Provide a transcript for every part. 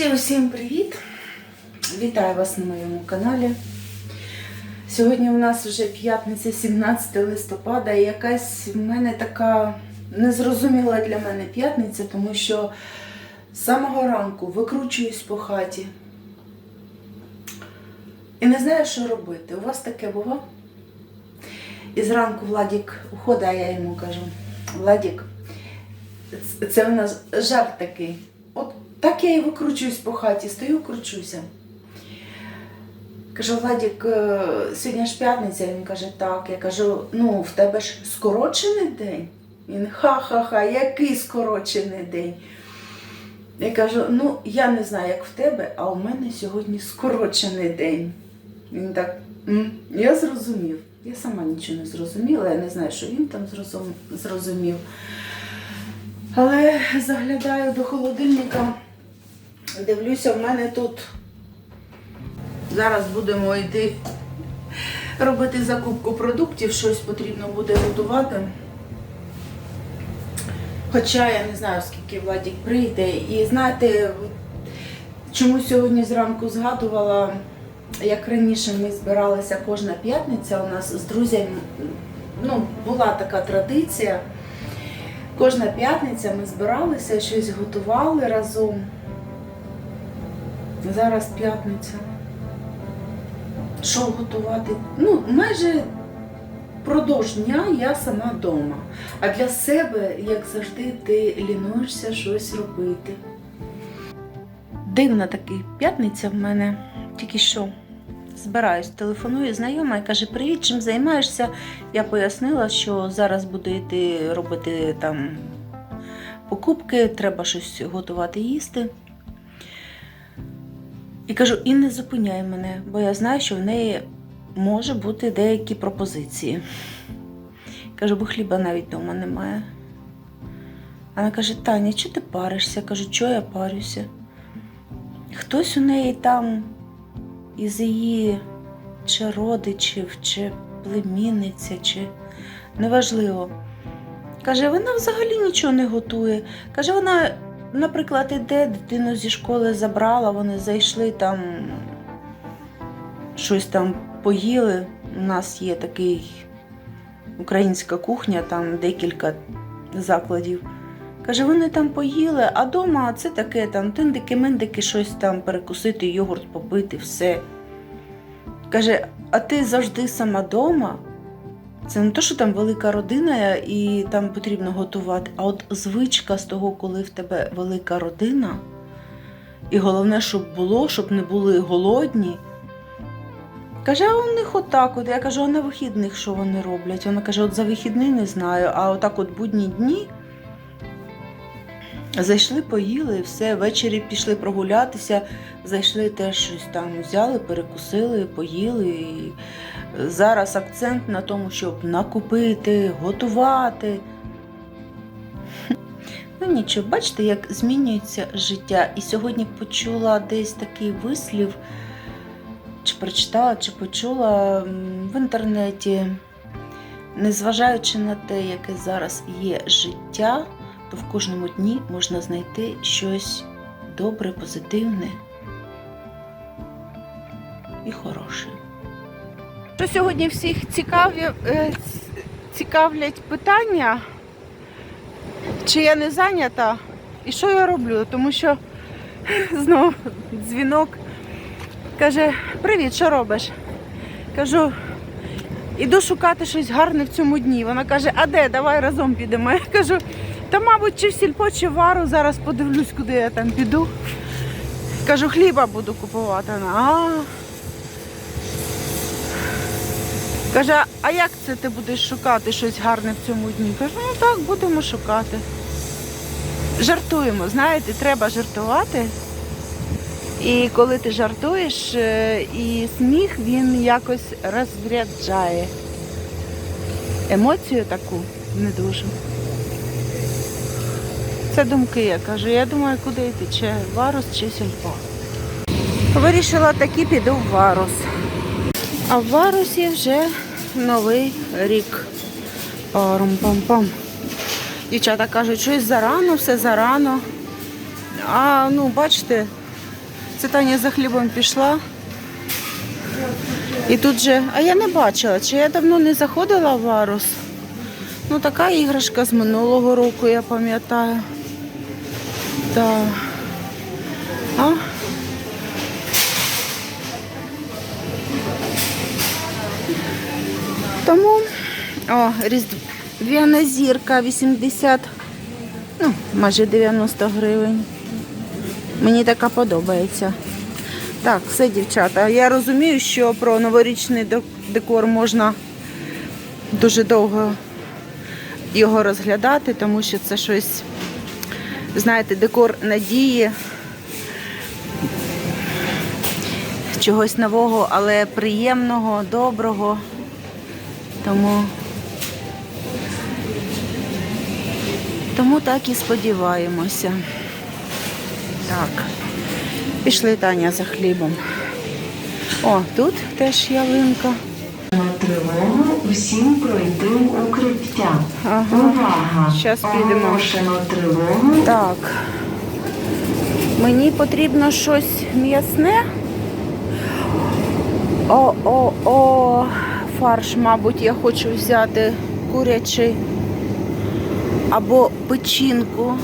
Друзі, усім привіт! Вітаю вас на моєму каналі. Сьогодні у нас вже п'ятниця, 17 листопада, і якась в мене така незрозуміла для мене п'ятниця, тому що з самого ранку викручуюсь по хаті. І не знаю, що робити. У вас таке було? І зранку Владік уходить, а я йому кажу: Владік, це у нас жарт такий. От так я і викручуюсь по хаті, стою, кручуся. Кажу, Владік, е, сьогодні ж п'ятниця, він каже, так. Я кажу, ну, в тебе ж скорочений день. Він ха-ха-ха, який скорочений день. Я кажу, ну, я не знаю, як в тебе, а у мене сьогодні скорочений день. Він так, «М, я зрозумів. Я сама нічого не зрозуміла, я не знаю, що він там зрозумів. Але заглядаю до холодильника, дивлюся, в мене тут зараз будемо йти робити закупку продуктів, щось потрібно буде готувати. Хоча я не знаю, скільки Владік прийде. І знаєте, чому сьогодні зранку згадувала, як раніше ми збиралися кожна п'ятниця, у нас з друзями ну, була така традиція. Кожна п'ятниця ми збиралися, щось готували разом. Зараз п'ятниця. Що готувати? Ну, майже продовж дня я сама вдома. А для себе, як завжди, ти лінуєшся щось робити. Дивна таки п'ятниця в мене, тільки що збираюсь, телефоную знайома і каже: Привіт, чим займаєшся? Я пояснила, що зараз буду йти робити там покупки, треба щось готувати їсти. І кажу, і не зупиняй мене, бо я знаю, що в неї може бути деякі пропозиції. Кажу, бо хліба навіть вдома немає. Вона каже, Таня, чого ти паришся? Кажу, чого я парюся? Хтось у неї там із її чи родичів, чи племінниця, чи неважливо. Каже, вона взагалі нічого не готує. Каже, вона, наприклад, іде, дитину зі школи забрала, вони зайшли там, щось там поїли. У нас є такий українська кухня, там декілька закладів. Каже, вони там поїли, а вдома це таке там тиндики-мендики, щось там перекусити, йогурт попити, все. Каже, а ти завжди сама вдома? Це не то, що там велика родина і там потрібно готувати, а от звичка з того, коли в тебе велика родина, і головне, щоб було, щоб не були голодні. Каже, а у них отак от. Я кажу, а на вихідних що вони роблять? Вона каже, от за вихідні не знаю, а отак от будні дні. Зайшли, поїли все. Ввечері пішли прогулятися, зайшли теж щось там взяли, перекусили, поїли. І зараз акцент на тому, щоб накупити, готувати. Ну нічого, бачите, як змінюється життя. І сьогодні почула десь такий вислів, чи прочитала, чи почула в інтернеті, незважаючи на те, яке зараз є життя, то в кожному дні можна знайти щось добре, позитивне і хороше. Що сьогодні всіх цікаві, е, цікавлять питання, чи я не зайнята і що я роблю, тому що знову дзвінок каже: Привіт, що робиш? Кажу, іду шукати щось гарне в цьому дні. Вона каже, а де? Давай разом підемо. Я кажу, та, мабуть, чи в сільпо, чи в вару, зараз подивлюсь, куди я там піду. Кажу, хліба буду купувати. Вона, а. Каже, а як це ти будеш шукати щось гарне в цьому дні? Кажу, ну так, будемо шукати. Жартуємо, знаєте, треба жартувати. І коли ти жартуєш, е, і сміх він якось розряджає емоцію таку не дуже. Це думки, я кажу. Я думаю, куди йти, чи варус, чи сільпо. Вирішила таки піду в варус. А в варусі вже новий рік. Парум-пам-пам. Дівчата кажуть, щось зарано, все зарано. А ну, бачите, Це Таня за хлібом пішла. І тут же, а я не бачила, чи я давно не заходила в Варус. Ну, така іграшка з минулого року, я пам'ятаю. Так. А? Тому, о, різдвяна зірка 80, ну, майже 90 гривень. Мені така подобається. Так, все, дівчата. Я розумію, що про новорічний декор можна дуже довго його розглядати, тому що це щось, знаєте, декор надії, чогось нового, але приємного, доброго. Тому, тому так і сподіваємося. Так. Пішли Таня за хлібом. О, тут теж ялинка. На тривогу усім пройти укриття. Ага. Увага! Щас підемо. Тривогу. Так. Мені потрібно щось м'ясне. О, о, о, фарш, мабуть, я хочу взяти курячий або печінку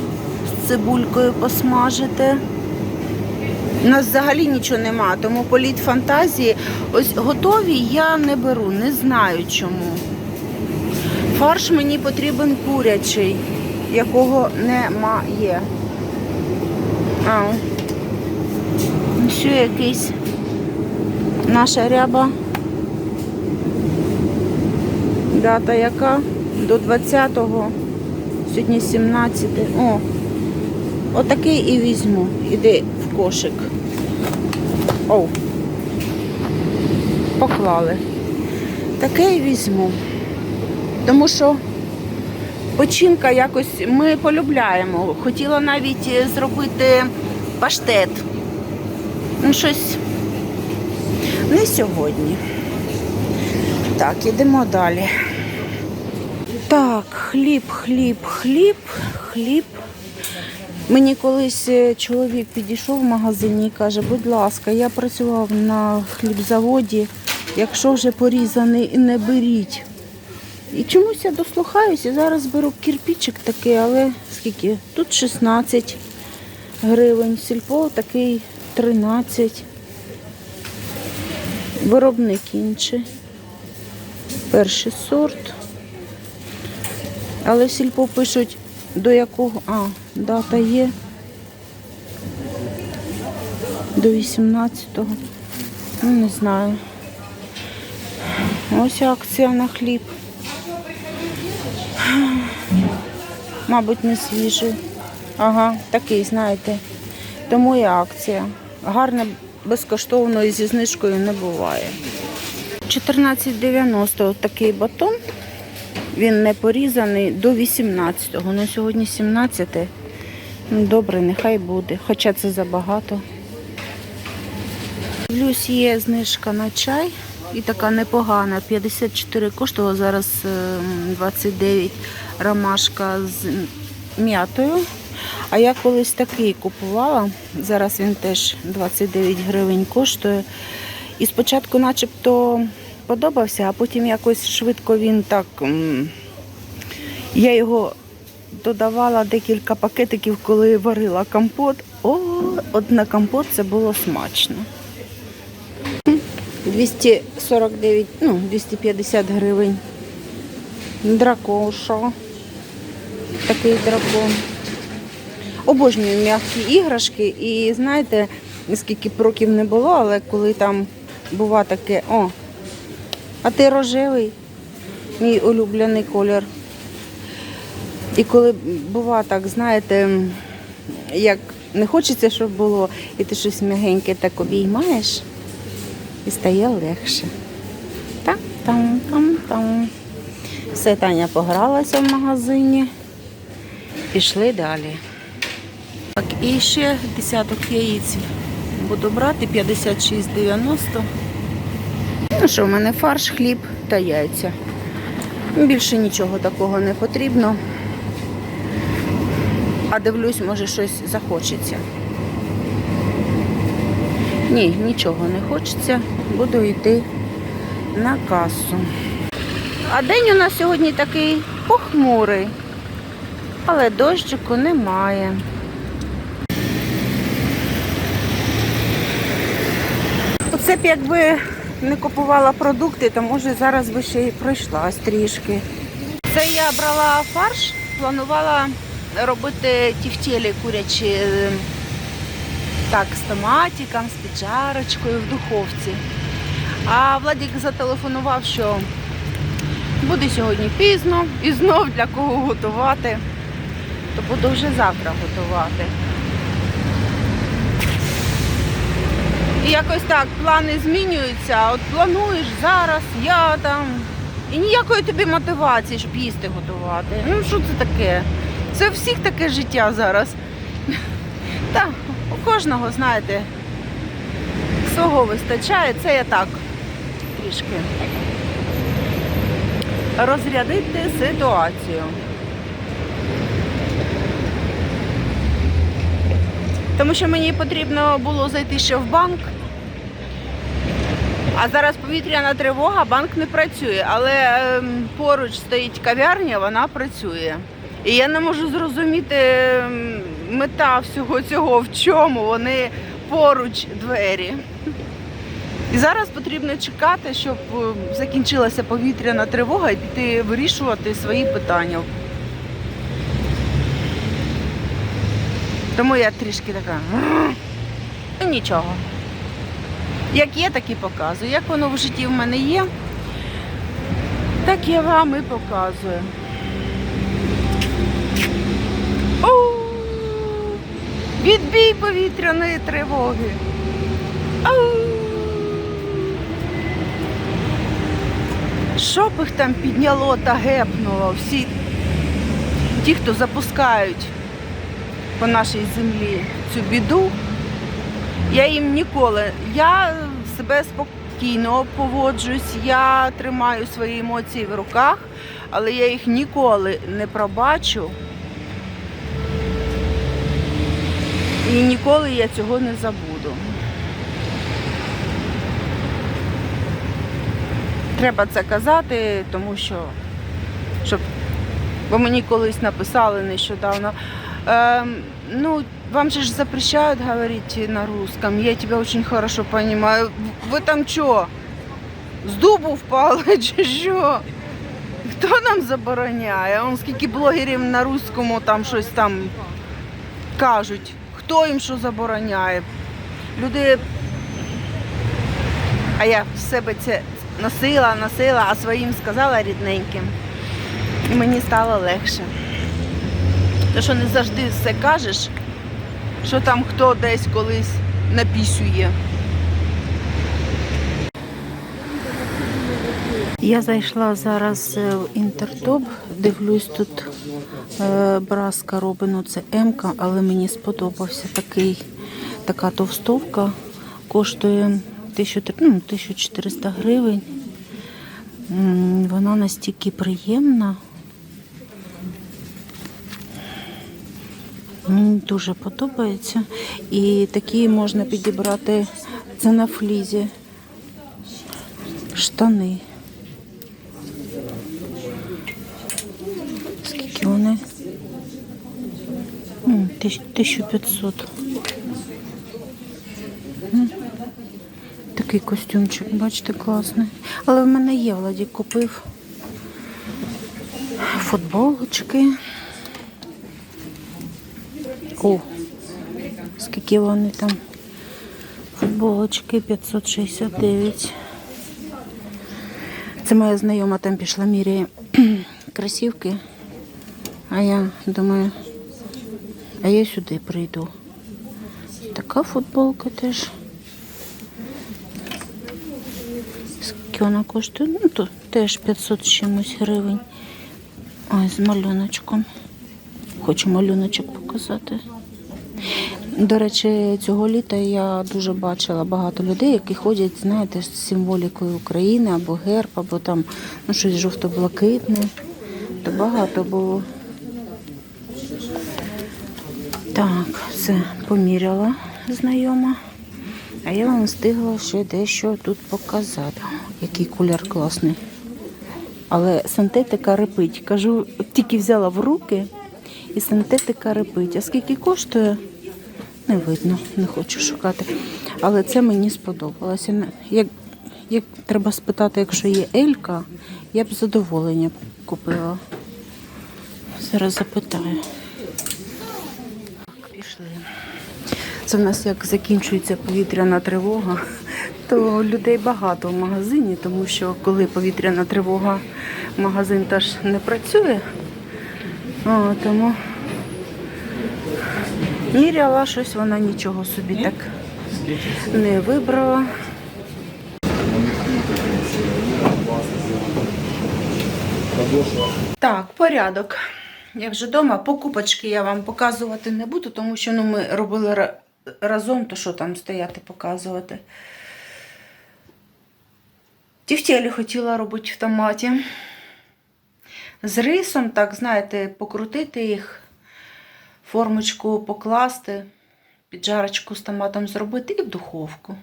з цибулькою посмажити. У нас взагалі нічого нема, тому політ фантазії. Ось готові я не беру, не знаю чому. Фарш мені потрібен курячий, якого немає. А. Ще якийсь наша ряба. Дата яка? До 20-го. Сьогодні 17. О, отакий і візьму. Іди в кошик. О. Поклали. Таке і візьму. Тому що печінка якось ми полюбляємо. Хотіла навіть зробити паштет. Ну, щось не сьогодні. Так, ідемо далі. Так, хліб, хліб, хліб, хліб. Мені колись е, чоловік підійшов в магазині і каже, будь ласка, я працював на хлібзаводі, якщо вже порізаний, не беріть. І чомусь я дослухаюся, зараз беру кирпичик такий, але скільки? Тут 16 гривень, сільпо такий 13. Виробник інший. Перший сорт. Але сільпо пишуть до якого. А, дата є. До 18-го. Ну, не знаю. Ось акція на хліб. Мабуть, не свіжий. Ага, такий, знаєте. Тому і акція. Гарне, безкоштовно і зі знижкою не буває. 14,90 такий батон. Він не порізаний до 18-го. На сьогодні 17. Ну, добре, нехай буде. Хоча це забагато. Дивлюсь, є знижка на чай. І така непогана. 54 коштувала зараз е, 29 ромашка з м'ятою. А я колись такий купувала. Зараз він теж 29 гривень коштує. І спочатку начебто подобався, а потім якось швидко він так. Я його додавала декілька пакетиків, коли варила компот. О, от на компот це було смачно. 249, ну, 250 гривень. Дракоша. Такий дракон. Обожнюю м'які іграшки. І знаєте, скільки б років не було, але коли там бува таке, о, а ти рожевий, мій улюблений колір. І коли бува так, знаєте, як не хочеться, щоб було, і ти щось м'ягеньке так обіймаєш, і стає легше. Так, там, там, там. Все, Таня погралася в магазині. Пішли далі. Так, і ще десяток яєць буду брати 56,90. Ну що, в мене фарш, хліб та яйця. Більше нічого такого не потрібно. А дивлюсь, може щось захочеться. Ні, нічого не хочеться. Буду йти на касу. А день у нас сьогодні такий похмурий, але дощику немає. Оце б якби не купувала продукти, то може зараз би ще й пройшлась трішки. Це я брала фарш, планувала робити тівтєлі курячі е, так, з томатиком, з піджарочкою в духовці. А Владик зателефонував, що буде сьогодні пізно і знов для кого готувати, то буду вже завтра готувати. І якось так плани змінюються. От плануєш зараз, я там. І ніякої тобі мотивації, щоб їсти готувати. Ну що це таке? Це у всіх таке життя зараз. Та, у кожного, знаєте, свого вистачає. Це я так трішки розрядити ситуацію. Тому що мені потрібно було зайти ще в банк. А зараз повітряна тривога, банк не працює, але ем, поруч стоїть кав'ярня, вона працює. І я не можу зрозуміти ем, мета всього цього, в чому вони поруч двері. І зараз потрібно чекати, щоб е, закінчилася повітряна тривога і піти вирішувати свої питання. Тому я трішки така. Ну нічого. Як є, так і показую. Як воно в житті в мене є, так я вам і показую. О! Відбій повітряної тривоги. Що б їх там підняло та гепнуло? Всі ті, хто запускають по нашій землі цю біду, я їм ніколи. Я себе спокійно поводжусь, я тримаю свої емоції в руках, але я їх ніколи не пробачу. І ніколи я цього не забуду. Треба це казати, тому що, щоб, бо мені колись написали нещодавно. Эм, ну, вам же запрещают говорить на русском. Я тебя очень хорошо понимаю. Ви там що? З дубу впали чи що? Хто нам забороняє? Он скільки блогерів на русскому там щось там кажуть. Хто їм що забороняє? Люди. А я в себе це носила, носила, а своїм сказала рідненьким. І мені стало легше. Тому що не завжди все кажеш, що там хто десь колись напісює. Я зайшла зараз е, в інтертоп, дивлюсь тут е, браска робину, це М-ка, але мені сподобався такий, така товстовка, коштує 1000, ну, 1400 гривень. Вона настільки приємна. Дуже подобається. І такі можна підібрати це на флізі. Штани. Скільки вони? 1500. Такий костюмчик, бачите, класний. Але в мене є, Владі купив футболочки. О, скільки вони там? Футболочки 569. Це моя знайома там пішла міряє кросівки. А я думаю, а я сюди прийду. Така футболка теж. Скільки вона коштує? Ну, то теж 500 з чимось гривень. Ой, з малюночком. Хочу малюночок показати. До речі, цього літа я дуже бачила багато людей, які ходять, знаєте, з символікою України або герб, або там ну, щось жовто-блакитне. То багато було. Так, все, поміряла знайома. А я вам встигла ще дещо тут показати. Який колір класний. Але синтетика репить. Кажу, тільки взяла в руки і синтетика репить. А скільки коштує? Не видно, не хочу шукати. Але це мені сподобалося. Як, як треба спитати, якщо є Елька, я б з задоволенням купила. Зараз запитаю. Так, пішли. Це в нас як закінчується повітряна тривога, то людей багато в магазині, тому що коли повітряна тривога, магазин теж не працює. О, тому міряла щось, вона нічого собі так не вибрала. Так, порядок. Я вже вдома. Покупочки я вам показувати не буду, тому що ну, ми робили разом, то що там стояти показувати. Тівтєлі хотіла робити в томаті. З рисом, так, знаєте, покрутити їх, формочку покласти, піджарочку з томатом зробити і в духовку.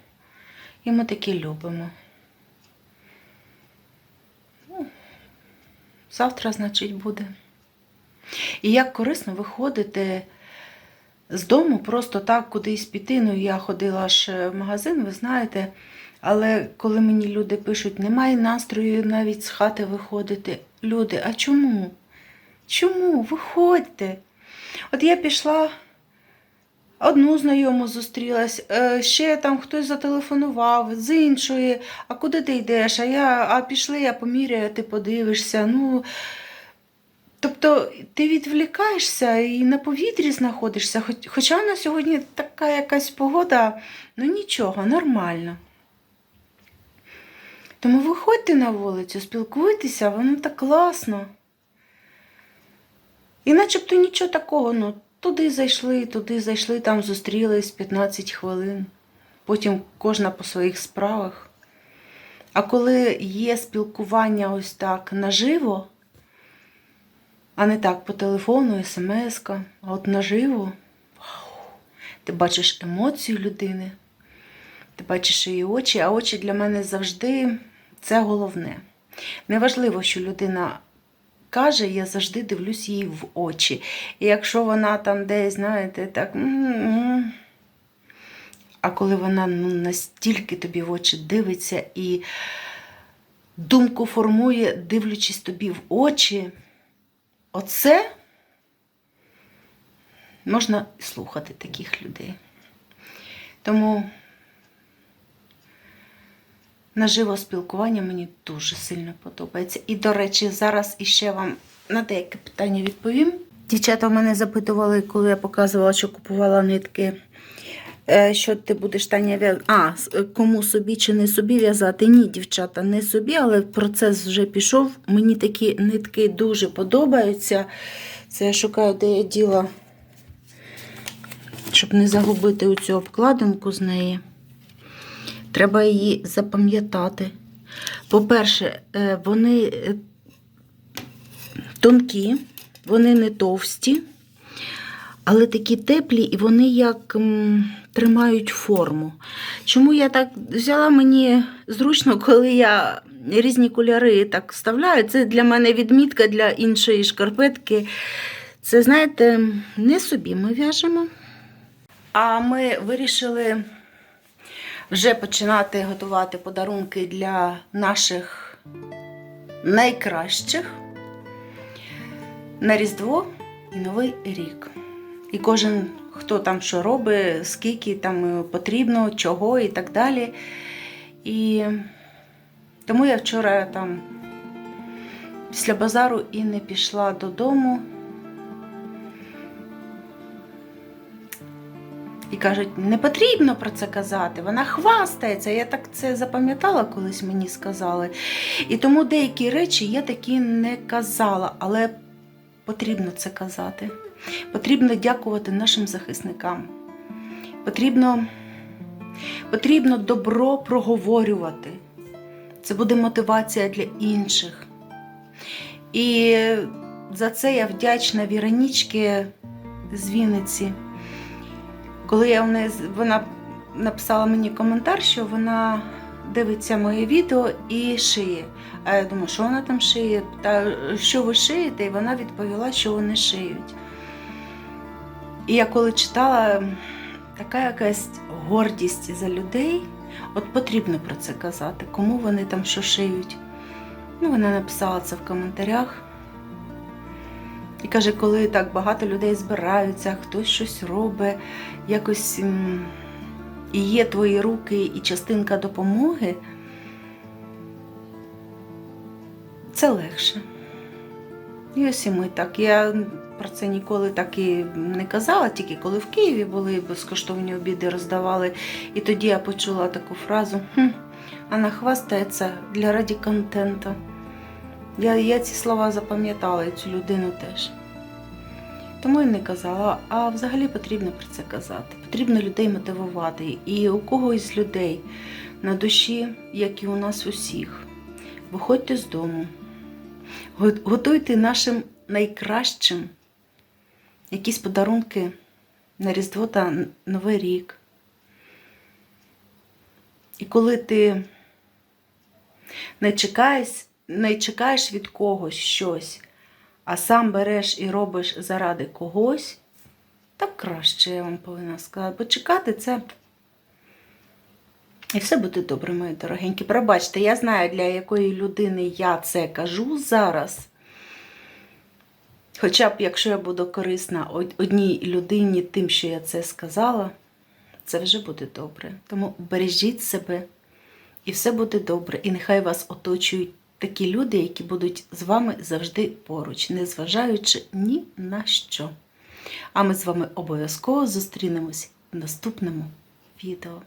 І ми такі любимо. Ну, Завтра, значить, буде. І як корисно виходити з дому, просто так кудись піти. Ну, я ходила аж в магазин, ви знаєте. Але коли мені люди пишуть, немає настрою навіть з хати виходити. Люди, а чому? Чому? Виходьте. От я пішла, одну знайому зустрілась, е, ще там хтось зателефонував, з іншої, а куди ти йдеш? А я, а пішли, я поміряю, ти подивишся. Ну, Тобто ти відвлікаєшся і на повітрі знаходишся, хоч, хоча на сьогодні така якась погода, ну нічого, нормально. Тому виходьте на вулицю, спілкуйтеся, воно так класно. І начебто нічого такого, ну, туди зайшли, туди зайшли, там зустрілись 15 хвилин. Потім кожна по своїх справах. А коли є спілкування ось так наживо, а не так по телефону, смс-ка, а от наживо, ти бачиш емоцію людини, ти бачиш її очі, а очі для мене завжди це головне. Неважливо, що людина каже, я завжди дивлюсь їй в очі. І якщо вона там десь, знаєте, так. А коли вона ну, настільки тобі в очі дивиться і думку формує, дивлячись тобі в очі, оце можна слухати таких людей. Тому наживо спілкування мені дуже сильно подобається. І, до речі, зараз іще вам на деяке питання відповім. Дівчата в мене запитували, коли я показувала, що купувала нитки. е, Що ти будеш Таня в'язати? А, е, кому собі чи не собі в'язати? Ні, дівчата, не собі, але процес вже пішов. Мені такі нитки дуже подобаються. Це я шукаю, де я діла, щоб не загубити цю обкладинку з неї. Треба її запам'ятати. По-перше, е, вони е, тонкі, вони не товсті, але такі теплі і вони як тримають форму. Чому я так взяла мені зручно, коли я різні кольори так вставляю. Це для мене відмітка для іншої шкарпетки. Це, знаєте, не собі ми в'яжемо. А ми вирішили вже починати готувати подарунки для наших найкращих на Різдво і Новий рік. І кожен, хто там що робить, скільки там е, потрібно, чого і так далі. І тому я вчора там після базару і не пішла додому. І кажуть, не потрібно про це казати, вона хвастається. Я так це запам'ятала, колись мені сказали. І тому деякі речі я такі не казала, але потрібно це казати. Потрібно дякувати нашим захисникам. Потрібно, потрібно добро проговорювати. Це буде мотивація для інших. І за це я вдячна Віронічки з Вінниці. Коли я в неї, вона написала мені коментар, що вона дивиться моє відео і шиє. А я думаю, що вона там шиє? Та що ви шиєте? І вона відповіла, що вони шиють. І я коли читала, така якась гордість за людей. От потрібно про це казати, кому вони там що шиють. Ну, вона написала це в коментарях. І каже, коли так багато людей збираються, хтось щось робить, якось і є твої руки і частинка допомоги, це легше. І ось і ми так. Я про це ніколи так і не казала, тільки коли в Києві були безкоштовні обіди роздавали. І тоді я почула таку фразу: хм, вона хвастається для раді контенту. Я, я ці слова запам'ятала і цю людину теж. Тому і не казала, а взагалі потрібно про це казати. Потрібно людей мотивувати. І у когось з людей на душі, як і у нас усіх, виходьте з дому, готуйте нашим найкращим якісь подарунки на Різдво та Новий рік. І коли ти не чекаєш, не чекаєш від когось щось, а сам береш і робиш заради когось, так краще, я вам повинна сказати. Бо чекати це. І все буде добре, мої дорогенькі. Пробачте, я знаю, для якої людини я це кажу зараз. Хоча б якщо я буду корисна одній людині тим, що я це сказала, це вже буде добре. Тому бережіть себе, і все буде добре. І нехай вас оточують такі люди, які будуть з вами завжди поруч, незважаючи ні на що. А ми з вами обов'язково зустрінемось в наступному відео.